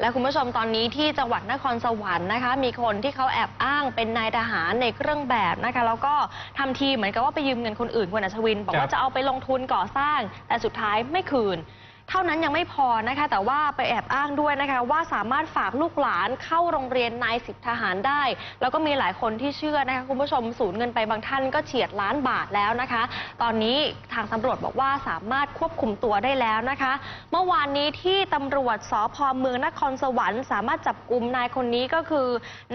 และคุณผู้ชมตอนนี้ที่จังหวัดนครสวรรค์นะคะ มีคนที่เขาแอบอ้างเป็นนายทหารในเครื่องแบบนะคะ แล้วก็ทำทีเหมือนกับว่าไปยืมเงินคนอื่นคุณอัชวิน บอกว่าจะเอาไปลงทุนก่อสร้าง แต่สุดท้ายไม่คืน เท่านั้นยังไม่พอนะคะ แต่ว่าไปแอบอ้างด้วยนะคะ ว่าสามารถฝากลูกหลานเข้าโรงเรียนนายสิบทหารได้ แล้วก็มีหลายคนที่เชื่อนะคะ คุณผู้ชมสูญเงินไปบางท่านก็เฉียดล้านบาทแล้วนะคะ ตอนนี้ทางตำรวจบอกว่าสามารถควบคุมตัวได้แล้วนะคะ เมื่อวานนี้ที่ตำรวจสพเมืองนครสวรรค์ สามารถจับกลุ่มนายคนนี้ก็คือ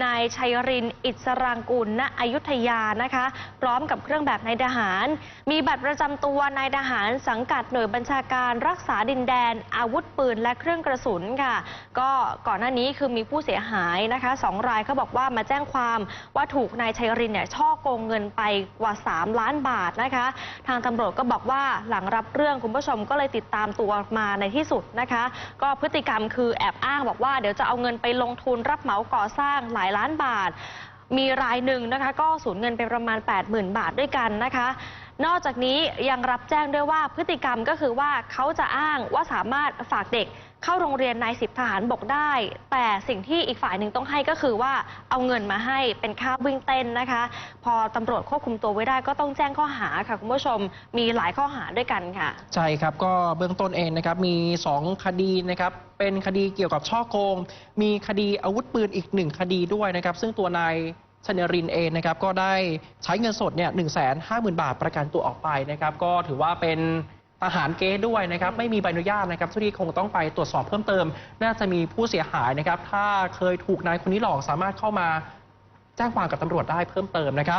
นายชัยรินอิสรางกุลณอยุธยานะคะ พร้อมกับเครื่องแบบนายทหาร มีบัตรประจำตัวนายทหารสังกัดหน่วยบัญชาการรักษาดินแดนอาวุธปืนและเครื่องกระสุนค่ะ ก็ก่อนหน้านี้คือมีผู้เสียหายนะคะสองรายเขาบอกว่ามาแจ้งความว่าถูกนายชัยรินเนี่ยช่อโกงเงินไปกว่า 3 ล้านบาทนะคะ ทางตำรวจก็บอกว่าหลังรับเรื่องคุณผู้ชมก็เลยติดตามตัวมาในที่สุดนะคะ ก็พฤติกรรมคือแอบอ้างบอกว่าเดี๋ยวจะเอาเงินไปลงทุนรับเหมาก่อสร้างหลายล้านบาท มีรายหนึ่งนะคะ ก็สูญเงินไปประมาณ 80,000 บาทด้วยกันนะคะ นอกจากนี้ยังรับแจ้งด้วยว่าพฤติกรรมก็คือว่าเขาจะอ้างว่าสามารถฝากเด็กเข้าโรงเรียนนายสิบทหารบกได้ แต่สิ่งที่อีกฝ่ายหนึ่งต้องให้ก็คือว่าเอาเงินมาให้เป็นค่าวิ่งเต้นนะคะ พอตำรวจควบคุมตัวไว้ได้ก็ต้องแจ้งข้อหาค่ะคุณผู้ชมมีหลายข้อหาด้วยกันค่ะ ใช่ครับก็เบื้องต้นเองนะครับมี 2 คดีนะครับเป็นคดีเกี่ยวกับช่อโกง มีคดีอาวุธปืนอีกหนึ่งคดีด้วยนะครับ ซึ่งตัวนาย ชนรินเองนะครับก็ได้ใช้เงินสดเนี่ยหนึ่งแสนห้าหมื่นบาทประกันตัวออกไปนะครับก็ถือว่าเป็นทหารเกณฑ์ด้วยนะครับไม่มีใบอนุญาตนะครับที่คงต้องไปตรวจสอบเพิ่มเติม น่าจะมีผู้เสียหายนะครับ ถ้าเคยถูกนายคนนี้หลอกสามารถเข้ามาแจ้งความกับตำรวจได้เพิ่มเติมนะครับ